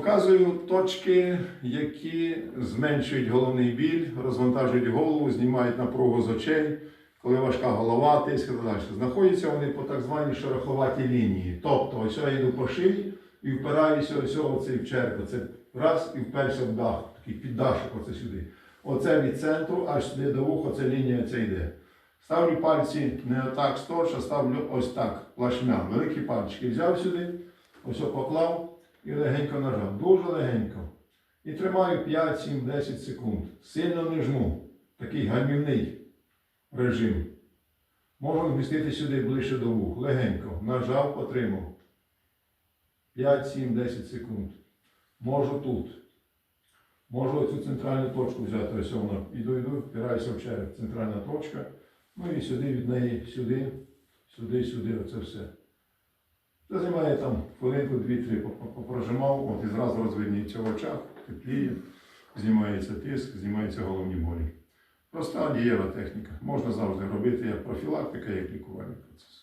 Показую точки, які зменшують головний біль, розвантажують голову, знімають напругу з очей, коли важка голова, тиск і так далі. Знаходяться вони по так званій шероховатій лінії. Тобто, ось я йду по шиї і впираюся ось оцей в череп. Це раз і вперся в дах, такий піддашок оце сюди. Оце від центру, аж сюди до вуха, ця лінія ця йде. Ставлю пальці не отак сторч, а ставлю ось так, плашмя. Великі пальчики взяв сюди, ось поклав і легенько нажав. Дуже легенько. І тримаю 5, 7, 10 секунд. Сильно не жму. Такий гальмівний режим. Можу вмістити сюди ближче до вух. Легенько. Нажав, потримав. 5, 7, 10 секунд. Можу тут. Можу цю центральну точку взяти. Ось вона. Іду, йду, впираюся в череп. Центральна точка. Ну і сюди від неї, сюди, сюди, сюди, оце все. Це займає там хвилинку, дві-три прожимав, от і зразу розвидніється в очах, тепліє, знімається тиск, знімаються головні болі. Проста дієва техніка. Можна завжди робити як профілактика, як лікувальний процес.